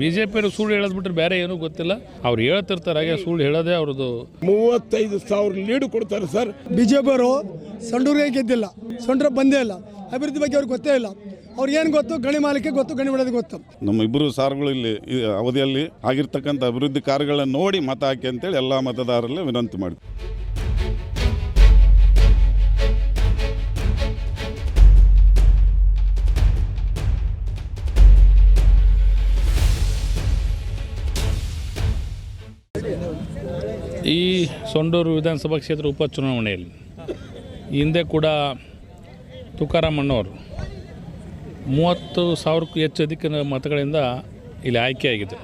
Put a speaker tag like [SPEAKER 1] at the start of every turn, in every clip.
[SPEAKER 1] B J ಪಿಯವರು ಸುಳ್ಳು ಹೇಳದ್ಬಿಟ್ರೆ ಬೇರೆ ಏನೂ ಗೊತ್ತಿಲ್ಲ. ಅವ್ರು ಹೇಳ್ತಿರ್ತಾರೆ ಹಾಗೆ ಸುಳ್ಳು ಹೇಳೋದೇ ಅವ್ರದ್ದು.
[SPEAKER 2] ಮೂವತ್ತೈದು ಸಾವಿರ ಲೀಡು ಕೊಡ್ತಾರೆ ಸರ್.
[SPEAKER 3] ಬಿಜೆಪಿಯವರು ಸಂಡೂರಿಗೆ ಗೆದ್ದಿಲ್ಲ. ಸಂಡ್ರ ಬಂದೇ ಇಲ್ಲ. ಅಭಿವೃದ್ಧಿ ಬಗ್ಗೆ ಅವ್ರಿಗೆ ಗೊತ್ತೇ ಇಲ್ಲ. ಅವ್ರಿಗೆ ಏನು ಗೊತ್ತು? ಗಣಿ ಮಾಲಿಕೆ ಗೊತ್ತು ಗಣಿ ಬಿಡೋದು ಗೊತ್ತು.
[SPEAKER 4] ನಮ್ಮ ಇಬ್ಬರು ಸಾರ್ಗಳು ಇಲ್ಲಿ ಈ ಅವಧಿಯಲ್ಲಿ ಆಗಿರ್ತಕ್ಕಂಥ ಅಭಿವೃದ್ಧಿ ಕಾರ್ಯಗಳನ್ನು ನೋಡಿ ಮತ ಹಾಕಿ ಅಂತೇಳಿ ಎಲ್ಲ ಮತದಾರರಲ್ಲಿ ವಿನಂತಿ ಮಾಡಿ
[SPEAKER 1] ಈ ಸೊಂಡೂರು ವಿಧಾನಸಭಾ ಕ್ಷೇತ್ರ ಉಪಚುನಾವಣೆಯಲ್ಲಿ ಹಿಂದೆ ಕೂಡ ತುಕಾರಾಮ್ ಅಣ್ಣವರು ಮೂವತ್ತು ಸಾವಿರಕ್ಕೂ ಹೆಚ್ಚು ಅಧಿಕ ಮತಗಳಿಂದ ಇಲ್ಲಿ ಆಯ್ಕೆಯಾಗಿದೆ.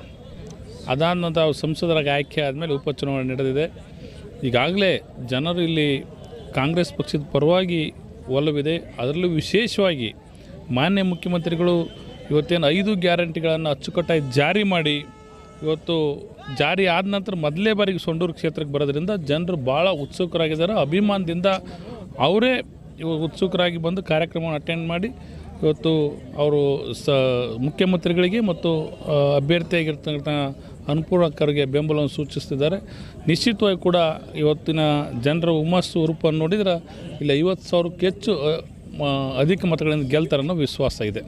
[SPEAKER 1] ಅದಾದ ನಂತರ ಅವರು ಸಂಸದರಾಗಿ ಆಯ್ಕೆ ಆದಮೇಲೆ ಉಪಚುನಾವಣೆ ನಡೆದಿದೆ. ಈಗಾಗಲೇ ಜನರು ಇಲ್ಲಿ ಕಾಂಗ್ರೆಸ್ ಪಕ್ಷದ ಪರವಾಗಿ ಒಲವಿದೆ. ಅದರಲ್ಲೂ ವಿಶೇಷವಾಗಿ ಮಾನ್ಯ ಮುಖ್ಯಮಂತ್ರಿಗಳು ಇವತ್ತೇನು ಐದು ಗ್ಯಾರಂಟಿಗಳನ್ನು ಅಚ್ಚುಕಟ್ಟಾಗಿ ಜಾರಿ ಮಾಡಿ ಇವತ್ತು ಜಾರಿ ಆದ ನಂತರ ಮೊದಲೇ ಬಾರಿಗೆ ಸೊಂಡೂರು ಕ್ಷೇತ್ರಕ್ಕೆ ಬರೋದ್ರಿಂದ ಜನರು ಭಾಳ ಉತ್ಸುಕರಾಗಿದ್ದಾರೆ. ಅಭಿಮಾನದಿಂದ ಅವರೇ ಇವಾಗ ಉತ್ಸುಕರಾಗಿ ಬಂದು ಕಾರ್ಯಕ್ರಮವನ್ನು ಅಟೆಂಡ್ ಮಾಡಿ ಇವತ್ತು ಅವರು ಸ ಮುಖ್ಯಮಂತ್ರಿಗಳಿಗೆ ಮತ್ತು ಅಭ್ಯರ್ಥಿಯಾಗಿರ್ತಕ್ಕಂಥ ಅನುಪೂರ್ಣಕರಿಗೆ ಬೆಂಬಲವನ್ನು ಸೂಚಿಸ್ತಿದ್ದಾರೆ. ನಿಶ್ಚಿತವಾಗಿ ಕೂಡ ಇವತ್ತಿನ ಜನರ ಹುಮ್ಮಸ್ಸು ರೂಪವನ್ನು ನೋಡಿದ್ರೆ ಇಲ್ಲಿ ಐವತ್ತು ಸಾವಿರಕ್ಕೆ ಹೆಚ್ಚು ಅಧಿಕ ಮತಗಳಿಂದ ಗೆಲ್ತಾರನ್ನೋ ವಿಶ್ವಾಸ ಇದೆ.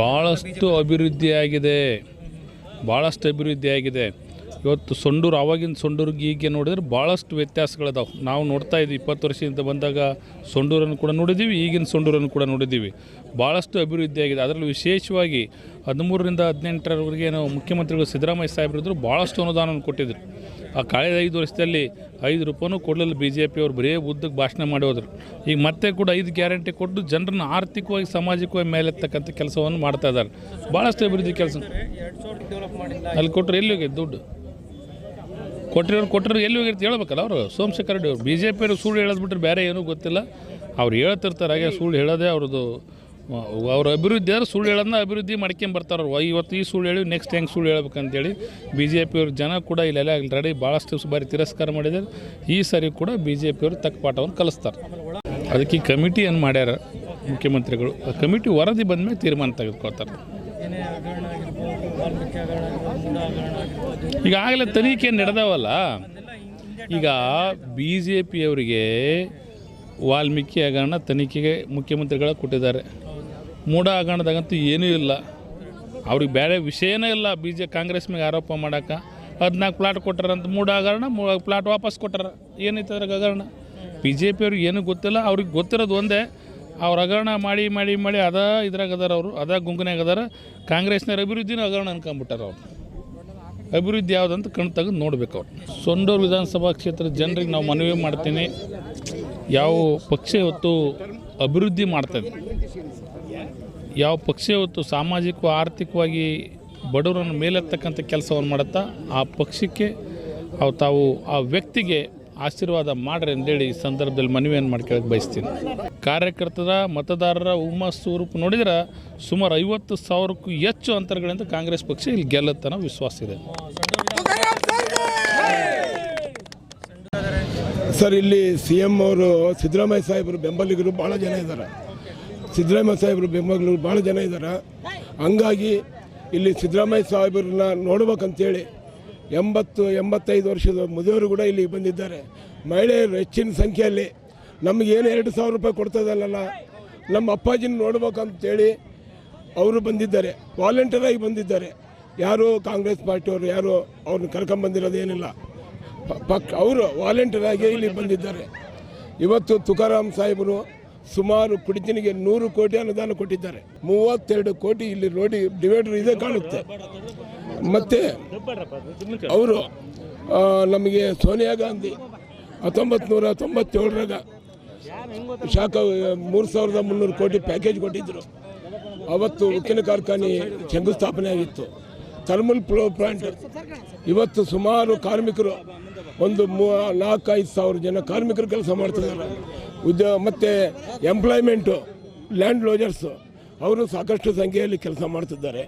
[SPEAKER 1] ಭಾಳಷ್ಟು ಅಭಿವೃದ್ಧಿಯಾಗಿದೆ. ಭಾಳಷ್ಟು ಅಭಿವೃದ್ಧಿಯಾಗಿದೆ ಇವತ್ತು ಸೊಂಡೂರು ಆವಾಗಿನ ಸೊಂಡೂರಿಗೆ ಈಗ ನೋಡಿದ್ರೆ ಭಾಳಷ್ಟು ವ್ಯತ್ಯಾಸಗಳಿದಾವೆ. ನಾವು ನೋಡ್ತಾ ಇದ್ವಿ ಇಪ್ಪತ್ತು ವರ್ಷದಿಂದ ಬಂದಾಗ ಸೊಂಡೂರನ್ನು ಕೂಡ ನೋಡಿದ್ದೀವಿ, ಈಗಿನ ಸೊಂಡೂರನ್ನು ಕೂಡ ನೋಡಿದ್ದೀವಿ. ಭಾಳಷ್ಟು ಅಭಿವೃದ್ಧಿಯಾಗಿದೆ ಅದರಲ್ಲೂ ವಿಶೇಷವಾಗಿ ಹದಿಮೂರರಿಂದ ಹದಿನೆಂಟರವರೆಗೆ ನಾವು ಮುಖ್ಯಮಂತ್ರಿಗಳು ಸಿದ್ದರಾಮಯ್ಯ ಸಾಹೇಬರಿದ್ದರು ಭಾಳಷ್ಟು ಅನುದಾನವನ್ನು ಕೊಟ್ಟಿದ್ದರು. ಆ ಕಳೆದ ಐದು ವರ್ಷದಲ್ಲಿ ಐದು ರೂಪಾಯಿನೂ ಕೊಡಲಿಲ್ಲ ಬಿ ಜೆ ಪಿಯವರು ಬರೀ ಉದ್ದಕ್ಕೆ ಭಾಷಣ ಮಾಡಿ ಹೋದರು. ಈಗ ಮತ್ತೆ ಕೂಡ ಐದು ಗ್ಯಾರಂಟಿ ಕೊಟ್ಟು ಜನರನ್ನು ಆರ್ಥಿಕವಾಗಿ, ಸಾಮಾಜಿಕವಾಗಿ ಮೇಲೆತ್ತಕ್ಕಂಥ ಕೆಲಸವನ್ನು ಮಾಡ್ತಾ ಇದ್ದಾರೆ. ಭಾಳಷ್ಟು ಅಭಿವೃದ್ಧಿ ಕೆಲಸ. ಅಲ್ಲಿ ಕೊಟ್ಟರು ಎಲ್ಲಿ ಹೋಗಿದೆ ದುಡ್ಡು? ಕೊಟ್ಟಿರೋರು ಕೊಟ್ಟರು ಎಲ್ಲಿ ಹೋಗಿರ್ತ ಹೇಳ್ಬೇಕಲ್ಲ ಅವರು? ಸೋಮಶೇಖರ್ ರೆಡ್ಡಿ ಅವರು. ಬಿ ಜೆ ಪಿಯವರು ಸುಳ್ಳು ಹೇಳೋದ್ಬಿಟ್ರೆ ಬೇರೆ ಏನೂ ಗೊತ್ತಿಲ್ಲ. ಅವ್ರು ಹೇಳ್ತಿರ್ತಾರೆ, ಹಾಗೆ ಸುಳ್ಳು ಹೇಳೋದೇ ಅವ್ರದ್ದು ಅವ್ರ ಅಭಿವೃದ್ಧಿ ಆದ್ರೆ ಸುಳ್ಳು ಹೇಳೋದನ್ನ ಅಭಿವೃದ್ಧಿ ಮಾಡ್ಕೊಂಡು ಬರ್ತಾರೆ ಅವ್ರು. ಇವತ್ತು ಈ ಸುಳ್ಳು ಹೇಳಿ ನೆಕ್ಸ್ಟ್ ಹೆಂಗೆ ಸುಳ್ಳು ಹೇಳ್ಬೇಕಂತೇಳಿ ಬಿ ಜೆ ಪಿಯವ್ರ ಜನ ಕೂಡ ಇಲ್ಲೆಲ್ಲ ರೆಡಿ ಭಾಳಷ್ಟು ಬಾರಿ ತಿರಸ್ಕಾರ ಮಾಡಿದ್ದಾರೆ. ಈ ಸಾರಿ ಕೂಡ ಬಿ ಜೆ ತಕ್ಕ ಪಾಠವನ್ನು ಕಲಿಸ್ತಾರೆ. ಅದಕ್ಕೆ ಈ ಕಮಿಟಿಯನ್ನು ಮಾಡ್ಯಾರ ಮುಖ್ಯಮಂತ್ರಿಗಳು? ಆ ಕಮಿಟಿ ವರದಿ ಬಂದ ಮೇಲೆ ತೀರ್ಮಾನ ತೆಗೆದುಕೊಳ್ತಾರೆ. ಈಗಾಗಲೇ ತನಿಖೆ ನಡೆದವಲ್ಲ? ಈಗ ಬಿ ಜೆ ಪಿಯವರಿಗೆ ವಾಲ್ಮೀಕಿ ಹಗರಣ ತನಿಖೆಗೆ ಮುಖ್ಯಮಂತ್ರಿಗಳ ಕೊಟ್ಟಿದ್ದಾರೆ. ಮೂಢ ಹಗರಣದಾಗಂತೂ ಏನೂ ಇಲ್ಲ. ಅವ್ರಿಗೆ ಬೇರೆ ವಿಷಯನೇ ಇಲ್ಲ. ಬಿ ಜೆ ಕಾಂಗ್ರೆಸ್ ಮೇಲೆ ಆರೋಪ ಮಾಡೋಕೆ ಹದಿನಾಲ್ಕು ಪ್ಲಾಟ್ ಕೊಟ್ಟಾರಂತ ಮೂಢ ಹಗರಣ ಮೂ ಪ್ಲಾಟ್ ವಾಪಸ್ ಕೊಟ್ಟಾರ. ಏನೈತೆ ಅದ್ರಾಗ ಹಗರಣ ಬಿ ಜೆ ಪಿಯವ್ರಿಗೆ ಏನೂ ಗೊತ್ತಿಲ್ಲ. ಅವ್ರಿಗೆ ಗೊತ್ತಿರೋದು ಒಂದೇ, ಅವ್ರ ಹಗರಣ ಮಾಡಿ ಮಾಡಿ ಮಾಡಿ ಅದ ಇದ್ರಾಗ ಅದಾರ ಅವರು, ಅದ ಗುಂಗನ್ಯಾಗ ಅದಾರ. ಕಾಂಗ್ರೆಸ್ನವ್ರ ಅಭಿವೃದ್ಧಿನ ಹಗರಣ ಅನ್ಕೊಂಬಿಟ್ಟಾರ ಅವ್ರು. ಅಭಿವೃದ್ಧಿ ಯಾವುದಂತ ಕಣ್ ತೆಗೆದು ನೋಡ್ಬೇಕು ಅವ್ರು. ಸೊಂಡೂರು ವಿಧಾನಸಭಾ ಕ್ಷೇತ್ರದ ಜನರಿಗೆ ನಾವು ಮನವಿ ಮಾಡ್ತೀನಿ. ಯಾವ ಪಕ್ಷ ಇವತ್ತು ಅಭಿವೃದ್ಧಿ ಮಾಡ್ತದೆ ಯಾವ ಪಕ್ಷ ಇವತ್ತು ಸಾಮಾಜಿಕ ಆರ್ಥಿಕವಾಗಿ ಬಡವರನ್ನು ಮೇಲೆತ್ತಕ್ಕಂಥ ಕೆಲಸವನ್ನು ಮಾಡುತ್ತಾ, ಆ ಪಕ್ಷಕ್ಕೆ ಅವು ತಾವು ಆ ವ್ಯಕ್ತಿಗೆ ಆಶೀರ್ವಾದ ಮಾಡ್ರಿ ಅಂತೇಳಿ ಈ ಸಂದರ್ಭದಲ್ಲಿ ಮನವಿಯನ್ನು ಮಾಡ್ಕೊಳಕ್ಕೆ ಬಯಸ್ತೀನಿ. ಕಾರ್ಯಕರ್ತರ, ಮತದಾರರ ಹುಮ್ಮಸ್ಸು ಸ್ವರೂಪ ನೋಡಿದ್ರೆ ಸುಮಾರು ಐವತ್ತು ಸಾವಿರಕ್ಕೂ ಹೆಚ್ಚು ಅಂತರಗಳಿಂದ ಕಾಂಗ್ರೆಸ್ ಪಕ್ಷ ಇಲ್ಲಿ ಗೆಲ್ಲುತ್ತೆ ಅನ್ನೋ ವಿಶ್ವಾಸ ಇದೆ.
[SPEAKER 2] ಸರ್, ಇಲ್ಲಿ ಸಿ ಎಂ ಅವರು ಸಿದ್ದರಾಮಯ್ಯ ಸಾಹೇಬರು ಬೆಂಬಲಿಗರು ಭಾಳ ಜನ ಇದ್ದಾರೆ. ಸಿದ್ದರಾಮಯ್ಯ ಸಾಹೇಬರು ಬೆಂಬಲಿಗರು ಭಾಳ ಜನ ಇದ್ದಾರೆ ಹಂಗಾಗಿ ಇಲ್ಲಿ ಸಿದ್ದರಾಮಯ್ಯ ಸಾಹೇಬರನ್ನ ನೋಡ್ಬೇಕಂತೇಳಿ ಎಂಬತ್ತು, ಎಂಬತ್ತೈದು ವರ್ಷದ ಮದುವೆಯವರು ಕೂಡ ಇಲ್ಲಿಗೆ ಬಂದಿದ್ದಾರೆ. ಮಹಿಳೆಯರು ಹೆಚ್ಚಿನ ಸಂಖ್ಯೆಯಲ್ಲಿ. ನಮಗೇನು ಎರಡು ಸಾವಿರ ರೂಪಾಯಿ ಕೊಡ್ತದಲ್ಲ ನಮ್ಮ ಅಪ್ಪಾಜಿನ ನೋಡ್ಬೇಕಂತೇಳಿ ಅವರು ಬಂದಿದ್ದಾರೆ. ವಾಲಂಟಿಯರ್ ಆಗಿ ಬಂದಿದ್ದಾರೆ. ಯಾರು ಕಾಂಗ್ರೆಸ್ ಪಾರ್ಟಿಯವರು, ಯಾರು ಅವ್ರನ್ನ ಕರ್ಕೊಂಬಂದಿರೋದೇನಿಲ್ಲ ಏನಿಲ್ಲ. ಪಕ್ ಅವರು ವಾಲಂಟಿಯರ್ ಆಗಿ ಇಲ್ಲಿ ಬಂದಿದ್ದಾರೆ. ಇವತ್ತು ತುಕಾರಾಮ್ ಸಾಹೇಬರು ಸುಮಾರು ಕುಡಿತನಿಗೆ ನೂರು ಕೋಟಿ ಅನುದಾನ ಕೊಟ್ಟಿದ್ದಾರೆ. ಮೂವತ್ತೆರಡು ಕೋಟಿ ಇಲ್ಲಿ ರೋಡಿ ಡಿವೈಡರ್ ಇದೆ ಕಾಣುತ್ತೆ. ಮತ್ತು ಅವರು ನಮಗೆ ಸೋನಿಯಾ ಗಾಂಧಿ ಹತ್ತೊಂಬತ್ತು ನೂರ ತೊಂಬತ್ತೇಳರಾಗ ಶಾಖ, ಮೂರು ಸಾವಿರದ ಮುನ್ನೂರು ಕೋಟಿ ಪ್ಯಾಕೇಜ್ ಕೊಟ್ಟಿದ್ದರು ಅವತ್ತು ಉಕ್ಕಿನ ಕಾರ್ಖಾನೆ ಶಂಕುಸ್ಥಾಪನೆ ಆಗಿತ್ತು. ಥರ್ಮಲ್ ಪ್ಲೋ ಪ್ಲಾಂಟ್. ಇವತ್ತು ಸುಮಾರು ಕಾರ್ಮಿಕರು, ಒಂದು ಮೂ, ನಾಲ್ಕೈದು ಸಾವಿರ ಜನ ಕಾರ್ಮಿಕರು ಕೆಲಸ ಮಾಡ್ತಿದ್ದಾರೆ. ಉದ್ಯೋಗ ಮತ್ತು ಎಂಪ್ಲಾಯ್ಮೆಂಟು ಲ್ಯಾಂಡ್ ಲೋಜರ್ಸು ಅವರು ಸಾಕಷ್ಟು ಸಂಖ್ಯೆಯಲ್ಲಿ ಕೆಲಸ ಮಾಡ್ತಿದ್ದಾರೆ.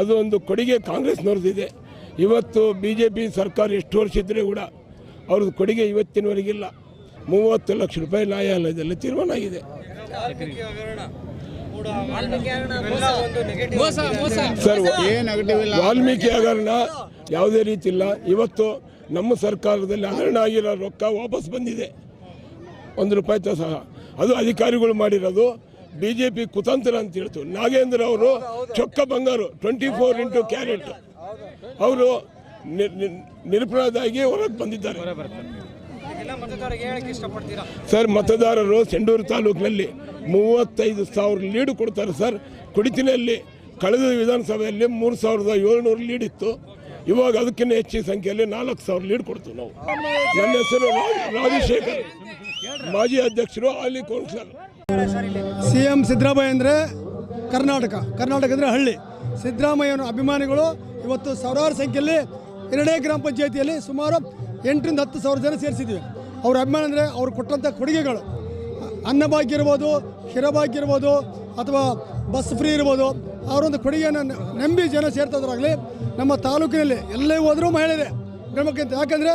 [SPEAKER 2] ಅದು ಒಂದು ಕೊಡುಗೆ ಕಾಂಗ್ರೆಸ್ನವ್ರದ್ದಿದೆ ಇವತ್ತು ಬಿ ಜೆ ಪಿ ಸರ್ಕಾರ ಎಷ್ಟು ವರ್ಷ ಇದ್ದರೆ ಕೂಡ ಅವ್ರದ್ದು ಕೊಡುಗೆ ಇವತ್ತಿನವರೆಗಿಲ್ಲ. ಮೂವತ್ತು ಲಕ್ಷ ರೂಪಾಯಿ ನ್ಯಾಯಾಲಯದಲ್ಲಿ ತೀರ್ಮಾನ ಆಗಿದೆ. ಸರ್ ವಾಲ್ಮೀಕಿ ಹಗರಣ ಯಾವುದೇ ರೀತಿ ಇಲ್ಲ. ಇವತ್ತು ನಮ್ಮ ಸರ್ಕಾರದಲ್ಲಿ ಹಗರಣ ಆಗಿರೋ ರೊಕ್ಕ ವಾಪಸ್ ಬಂದಿದೆ. ಒಂದು ರೂಪಾಯಿ ತ ಸಹ. ಅದು ಅಧಿಕಾರಿಗಳು ಮಾಡಿರೋದು. ಬಿ ಜೆ ಪಿ ಕುತಂತ್ರ ಅಂತ ಹೇಳ್ತು. ನಾಗೇಂದ್ರ ಅವರು ಚೊಕ್ಕ ಬಂಗಾರು ಟ್ವೆಂಟಿ ಫೋರ್ ಇಂಟು ಕ್ಯಾರೆಟ್ ಅವರು ನಿರಪರಾಧಾಗಿ ಹೊರಗೆ ಬಂದಿದ್ದಾರೆ. ಸರ್ ಮತದಾರರು ಸೆಂಡೂರು ತಾಲೂಕಿನಲ್ಲಿ ಮೂವತ್ತೈದು ಸಾವಿರ ಲೀಡು ಕೊಡ್ತಾರೆ ಸರ್. ಕುಡಿತಿನಲ್ಲಿ ಕಳೆದ ವಿಧಾನಸಭೆಯಲ್ಲಿ ಮೂರು ಸಾವಿರದ ಏಳ್ನೂರು ಲೀಡ್ ಇತ್ತು. ಇವಾಗ ಅದಕ್ಕಿಂತ ಹೆಚ್ಚಿನ ಸಂಖ್ಯೆಯಲ್ಲಿ ನಾಲ್ಕು ಸಾವಿರ ಲೀಡ್ ಕೊಡ್ತೀವಿ ನಾವು. ನನ್ನ ಹೆಸರು ರಾಜ್- ರಾಜಶೇಖರ್. ಮಾಜಿ ಅಧ್ಯಕ್ಷರು ಅಲ್ಲಿ ಕೌನ್ಸಿಲರ್
[SPEAKER 3] ಸಿ ಎಂ ಸಿದ್ದರಾಮಯ್ಯ ಅಂದರೆ ಕರ್ನಾಟಕ. ಕರ್ನಾಟಕ ಅಂದರೆ ಹಳ್ಳಿ. ಸಿದ್ದರಾಮಯ್ಯನ ಅಭಿಮಾನಿಗಳು ಇವತ್ತು ಸಾವಿರಾರು ಸಂಖ್ಯೆಯಲ್ಲಿ ಎರಡೇ ಗ್ರಾಮ ಪಂಚಾಯಿತಿಯಲ್ಲಿ ಸುಮಾರು ಎಂಟರಿಂದ ಹತ್ತು ಸಾವಿರ ಜನ ಸೇರಿಸಿದ್ದೀವಿ ಅವ್ರ ಅಭಿಮಾನ ಅಂದರೆ ಅವ್ರು ಕೊಟ್ಟಂಥ ಕೊಡುಗೆಗಳು. ಅನ್ನಭಾಗ್ಯ ಇರ್ಬೋದು ಹಿರಭಾಗ್ಯ ಇರ್ಬೋದು ಅಥವಾ ಬಸ್ ಫ್ರೀ ಇರ್ಬೋದು. ಅವರೊಂದು ಕೊಡುಗೆಯನ್ನು ನಂಬಿ ಜನ ಸೇರ್ತದ್ರಾಗಲಿ ನಮ್ಮ ತಾಲೂಕಿನಲ್ಲಿ ಎಲ್ಲೇ ಹೋದರೂ ಮಹಿಳೆಯರೇ ಗ್ರಾಮಕ್ಕಿಂತ. ಯಾಕಂದರೆ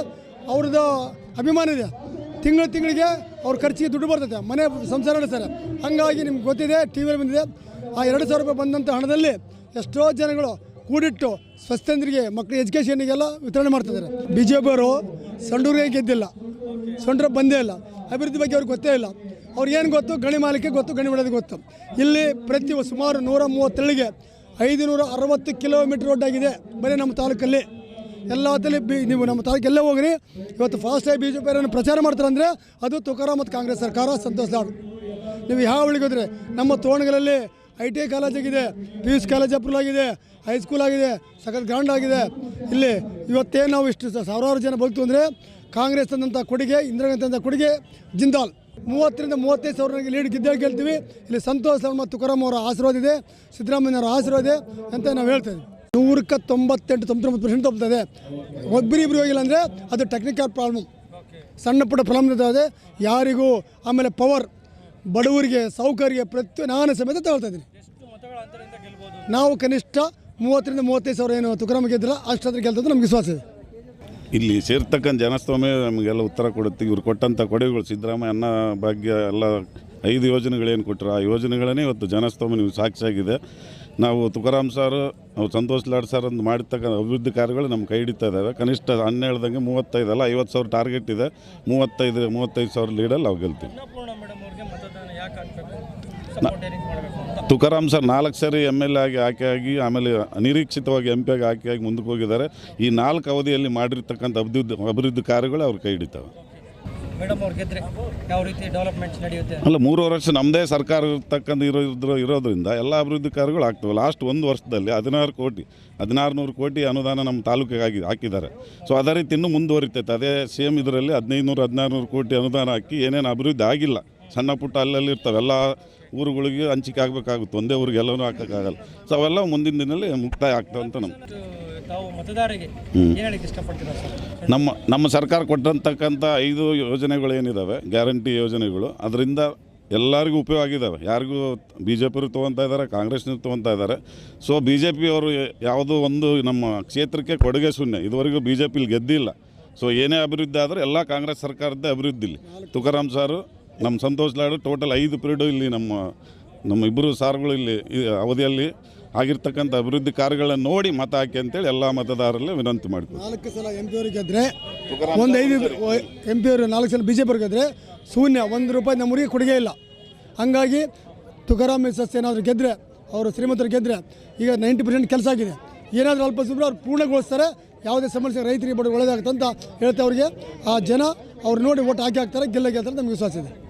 [SPEAKER 3] ಅವ್ರದ್ದು ಅಭಿಮಾನ ಇದೆ. ತಿಂಗಳು ತಿಂಗಳಿಗೆ ಅವ್ರ ಖರ್ಚಿಗೆ ದುಡ್ಡು ಬರ್ತೈತೆ. ಮನೆ ಸಂಸಾರ ನಡೆಸ್ತಾರೆ. ಹಾಗಾಗಿ ನಿಮ್ಗೆ ಗೊತ್ತಿದೆ ಟಿ ವಿಯಲ್ಲಿ ಬಂದಿದೆ. ಆ ಎರಡು ಸಾವಿರ ರೂಪಾಯಿ ಬಂದಂಥ ಹಣದಲ್ಲಿ ಎಷ್ಟೋ ಜನಗಳು ಕೂಡಿಟ್ಟು ಸ್ವಸ್ಥಂದ್ರಿಗೆ ಮಕ್ಕಳ ಎಜುಕೇಷನ್ಗೆಲ್ಲ ವಿತರಣೆ ಮಾಡ್ತಿದ್ದಾರೆ. ಬಿ ಜೆ ಪಿಯವರು ಸಂಡೂರಿಗೆ ಗೆದ್ದಿಲ್ಲ. ಸಂಡ್ರ ಬಂದೇ ಇಲ್ಲ. ಅಭಿವೃದ್ಧಿ ಬಗ್ಗೆ ಅವ್ರಿಗೆ ಗೊತ್ತೇ ಇಲ್ಲ. ಅವ್ರಿಗೇನು ಗೊತ್ತು? ಗಣಿ ಮಾಲಿಕೆ ಗೊತ್ತು, ಗಣಿ ಬಿಡೋದು ಗೊತ್ತು. ಇಲ್ಲಿ ಪ್ರತಿ ಸುಮಾರು ನೂರ ಮೂವತ್ತೇಳಿಗೆ ಐದುನೂರ ಅರವತ್ತು ಕಿಲೋಮೀಟ್ರ್ ರೋಡ್ ಆಗಿದೆ. ಬರೀ ನಮ್ಮ ತಾಲೂಕಲ್ಲಿ. ಎಲ್ಲ ಬಿ ನೀವು ನಮ್ಮ ತಾಲೂಕು ಎಲ್ಲೇ ಹೋಗ್ರಿ, ಇವತ್ತು ಫಾಸ್ಟಾಗಿ ಬಿ ಜೆ ಪಿಯವರನ್ನು ಪ್ರಚಾರ ಮಾಡ್ತಾರೆ ಅಂದರೆ ಅದು ತುಕಾರಾಮ್ ಮತ್ತು ಕಾಂಗ್ರೆಸ್ ಸರ್ಕಾರ ಸಂತೋಷ್ ಲಾಡ್ ನೀವು ಯಾವ ಉಳಿಗಿದ್ರೆ ನಮ್ಮ ತೋಣಗಳಲ್ಲಿ ಐ ಟಿ ಐ ಕಾಲೇಜ್ ಆಗಿದೆ P U C college approve ಆಗಿದೆ ಹೈಸ್ಕೂಲ್ ಆಗಿದೆ ಸಕಲ್ ಗ್ರಾಂಡ್ ಆಗಿದೆ. ಇಲ್ಲಿ ಇವತ್ತೇನು ನಾವು ಇಷ್ಟು ಸಾವಿರಾರು ಜನ ಬಲ್ತು ಅಂದರೆ ಕಾಂಗ್ರೆಸ್ ತಂದಂಥ ಕೊಡುಗೆ, ಇಂದಿರಾ ಗಾಂಧಿ ಕೊಡುಗೆ, ಜಿಂದಾಲ್. ಮೂವತ್ತರಿಂದ ಮೂವತ್ತೈದು ಸಾವಿರ ಲೀಡ್ ಗೆದ್ದೇ ಗೆಲ್ತೀವಿ ಇಲ್ಲಿ ಸಂತೋಷ್ ಮತ್ತು ತುಕಾರಾಮ್ ಅವರ ಆಶೀರ್ವಾದ ಇದೆ, ಸಿದ್ದರಾಮಯ್ಯನವರ ಆಶೀರ್ವಾದ ಇದೆ ಅಂತ ನಾವು ಹೇಳ್ತೇವೆ ನೂರಕ್ಕೆ ತೊಂಬತ್ತೆಂಟು, ತೊಂಬತ್ತೊಂಬತ್ತು ಪರ್ಸೆಂಟ್ ತಪ್ಪುತ್ತದೆ ಒಬ್ಬರಿಬ್ರು ಹೋಗಿಲ್ಲ ಅಂದರೆ ಅದು ಟೆಕ್ನಿಕಲ್ ಪ್ರಾಬ್ಲಮ್ ಸಣ್ಣ ಪುಟ್ಟ ಪ್ರಾಬ್ಲಮ್ ಇರ್ತದೆ ಯಾರಿಗೂ ಆಮೇಲೆ ಪವರ್ ಬಡವರಿಗೆ, ಸೌಕರ್ಯ ಪ್ರತಿ ನಾನು ಸಮೇತ ತಗೊಳ್ತಾ ಇದ್ದೀನಿ. ನಾವು ಕನಿಷ್ಠ ಮೂವತ್ತರಿಂದ ಮೂವತ್ತೈದು ಸಾವಿರ ಏನು ತುಕರಾಮ ಗೆದ್ದಿಲ್ಲ, ಅಷ್ಟಾದ್ರೆ ಗೆಲ್ತದ್ದು ನಮ್ಗೆ ವಿಶ್ವಾಸ ಇದೆ.
[SPEAKER 4] ಇಲ್ಲಿ ಸೇರ್ತಕ್ಕಂಥ ಜನಸ್ತೋಮೆ ನಮಗೆಲ್ಲ ಉತ್ತರ ಕೊಡುತ್ತೆ. ಇವ್ರು ಕೊಟ್ಟಂಥ ಕೊಡುಗೆಗಳು ಸಿದ್ದರಾಮಯ್ಯ ಅನ್ನ ಭಾಗ್ಯ ಎಲ್ಲ ಐದು ಯೋಜನೆಗಳೇನು ಕೊಟ್ಟರು ಆ ಯೋಜನೆಗಳನ್ನೇ ಇವತ್ತು ಜನಸ್ತೋಮ ನೀವು ಸಾಕ್ಷಿಯಾಗಿದೆ. ನಾವು ತುಕಾರಾಮ್ ಸಾರು ನಾವು ಸಂತೋಷ್ ಲಾಡ್ ಸರ್ ಅಂತ ಮಾಡಿರ್ತಕ್ಕಂಥ ಅಭಿವೃದ್ಧಿ ಕಾರ್ಯಗಳು ನಮ್ಮ ಕೈ ಹಿಡಿತಾ ಇದ್ದಾವೆ ಕನಿಷ್ಠ ಅನ್ನ ಹೇಳ್ದಂಗೆ ಮೂವತ್ತೈದು ಅಲ್ಲ ಐವತ್ತು ಸಾವಿರ ಟಾರ್ಗೆಟ್ ಇದೆ. ಮೂವತ್ತೈದು ಮೂವತ್ತೈದು ಸಾವಿರ ಲೀಡಲ್ಲಿ ನಾವು ಗೆಲ್ತೀವಿ. ತುಕಾರಾಮ್ ಸರ್ ನಾಲ್ಕು ಸರಿ ಎಂ ಎಲ್ ಎ ಆಗಿ ಆಯ್ಕೆ ಆಗಿ ಆಮೇಲೆ ಅನಿರೀಕ್ಷಿತವಾಗಿ ಎಂ ಪಿ ಆಗಿ ಆಯ್ಕೆ ಆಗಿ ಮುಂದಕ್ಕೆ ಹೋಗಿದ್ದಾರೆ. ಈ ನಾಲ್ಕು ಅವಧಿಯಲ್ಲಿ ಮಾಡಿರ್ತಕ್ಕಂಥ ಅಭಿವೃದ್ಧಿ ಅಭಿವೃದ್ಧಿ ಕಾರ್ಯಗಳು ಅವ್ರ ಕೈ ಹಿಡಿತಾವೆ.
[SPEAKER 5] ಮೇಡಮ್ ಅವ್ರು ಗೆದ್ರೆ ಯಾವ ರೀತಿ ಡೆವಲಪ್ಮೆಂಟ್ಸ್ ನಡೆಯುತ್ತೆ?
[SPEAKER 4] ಅಲ್ಲ, ಮೂರು ವರ್ಷ ನಮ್ಮದೇ ಸರ್ಕಾರ ಇರ್ತಕ್ಕಂಥ ಇರೋ ಇರೋದ್ರಿಂದ ಎಲ್ಲ ಅಭಿವೃದ್ಧಿ ಕಾರ್ಯಗಳು ಆಗ್ತವೆ. ಲಾಸ್ಟ್ ಒಂದು ವರ್ಷದಲ್ಲಿ ಹದಿನಾರು ಕೋಟಿ ಹದಿನಾರು ನೂರು ಕೋಟಿ ಅನುದಾನ ನಮ್ಮ ತಾಲೂಕಿಗೆ ಆಗಿ, ಹಾಕಿದ್ದಾರೆ. ಸೊ ಅದೇ ರೀತಿ ಇನ್ನೂ ಮುಂದುವರಿತೈತೆ. ಅದೇ ಸೇಮ್ ಇದರಲ್ಲಿ ಹದಿನೈದು ನೂರು ಹದಿನಾರು ನೂರು ಕೋಟಿ ಅನುದಾನ ಹಾಕಿ ಏನೇನು ಅಭಿವೃದ್ಧಿ ಆಗಿಲ್ಲ. ಸಣ್ಣ ಪುಟ್ಟ ಅಲ್ಲಲ್ಲಿ ಇರ್ತವೆ. ಎಲ್ಲ ಊರುಗಳಿಗೆ ಹಂಚಿಕೆ ಆಗಬೇಕಾಗುತ್ತೆ. ಒಂದೇ ಊರಿಗೆ ಎಲ್ಲರೂ ಹಾಕೋಕ್ಕಾಗಲ್ಲ ಸೊ ಅವೆಲ್ಲ ಮುಂದಿನ ದಿನದಲ್ಲಿ ಮುಕ್ತಾಯ ಆಗ್ತವೆ ಅಂತ ನಮ್ಮ ನಮ್ಮ ನಮ್ಮ ಸರ್ಕಾರ ಕೊಟ್ಟಂತಕ್ಕಂಥ ಐದು ಯೋಜನೆಗಳು ಏನಿದ್ದಾವೆ ಗ್ಯಾರಂಟಿ ಯೋಜನೆಗಳು ಅದರಿಂದ ಎಲ್ಲರಿಗೂ ಉಪಯೋಗ ಆಗಿದ್ದಾವೆ ಯಾರಿಗೂ ಬಿ ಜೆ ಪಿಯವರು ತೊಗೊತಾ ಇದ್ದಾರೆ ಕಾಂಗ್ರೆಸ್ನವ್ರು ತೊಗೊತಾ ಇದ್ದಾರೆ. ಸೊ ಬಿ ಜೆ ಪಿಯವರು ಯಾವುದೋ ಒಂದು ನಮ್ಮ ಕ್ಷೇತ್ರಕ್ಕೆ ಕೊಡುಗೆ ಶೂನ್ಯ. ಇದುವರೆಗೂ ಬಿ ಜೆ ಪಿಲಿ ಗೆದ್ದಿಲ್ಲ. ಸೊ ಏನೇ ಅಭಿವೃದ್ಧಿ ಆದರೂ ಎಲ್ಲ ಕಾಂಗ್ರೆಸ್ ಸರ್ಕಾರದ ಅಭಿವೃದ್ಧಿ ಇಲ್ಲಿ ತುಕಾರಾಮ್ ಸಾರು ನಮ್ಮ ಸಂತೋಷ್ ಲಾಡು ಟೋಟಲ್ ಐದು ಪಿರಿಯಡು ಇಲ್ಲಿ ನಮ್ಮ ನಮ್ಮ ಇಬ್ಬರು ಸಾರ್ಗಳು ಇಲ್ಲಿ ಈ ಅವಧಿಯಲ್ಲಿ ಆಗಿರ್ತಕ್ಕಂಥ ಅಭಿವೃದ್ಧಿ ಕಾರ್ಯಗಳನ್ನು ನೋಡಿ ಮತ ಹಾಕಿ ಅಂತೇಳಿ ಎಲ್ಲ ಮತದಾರರಲ್ಲಿ ವಿನಂತಿ ಮಾಡ್ತೀವಿ
[SPEAKER 3] ನಾಲ್ಕು ಸಲ ಎಂ ಪಿ ಅವ್ರಿಗೆ ಗೆದ್ರೆ ಒಂದು ಐದು ಎಂ ಪಿ ಅವರು ನಾಲ್ಕು ಸಲ ಬಿ ಜೆ ಪಿ ಅವ್ರಿಗೆ ಗೆದ್ರೆ ಶೂನ್ಯ ಒಂದು ರೂಪಾಯಿ ನಮ್ಮೂರಿಗೆ ಕೊಡುಗೆ ಇಲ್ಲ. ಹಂಗಾಗಿ ತುಕಾರಾಮ್ ಮಿಸಸ್ ಏನಾದರೂ ಗೆದ್ದರೆ ಅವರು ಶ್ರೀಮಂತರು ಗೆದ್ರೆ ಈಗ ನೈಂಟಿ ಪರ್ಸೆಂಟ್ ಕೆಲಸ ಆಗಿದೆ. ಏನಾದರೂ ಅಲ್ಪ ಸ್ವಲ್ಪ ಅವ್ರು ಪೂರ್ಣಗೊಳಿಸ್ತಾರೆ ಯಾವುದೇ ಸಮಸ್ಯೆ ರೈತರಿಗೆ ಬಡ ಒಳ್ಳೆಯದಾಗುತ್ತೆ ಅಂತ ಹೇಳ್ತಾ ಅವ್ರಿಗೆ. ಆ ಜನ ಅವ್ರು ನೋಡಿ ಓಟ್ ಹಾಕಿ ಹಾಕ್ತಾರೆ ಗೆಲ್ಲ ಗೆಲ್ತಾರೆ ನಮ್ಗೆ ವಿಶ್ವಾಸ ಇದೆ.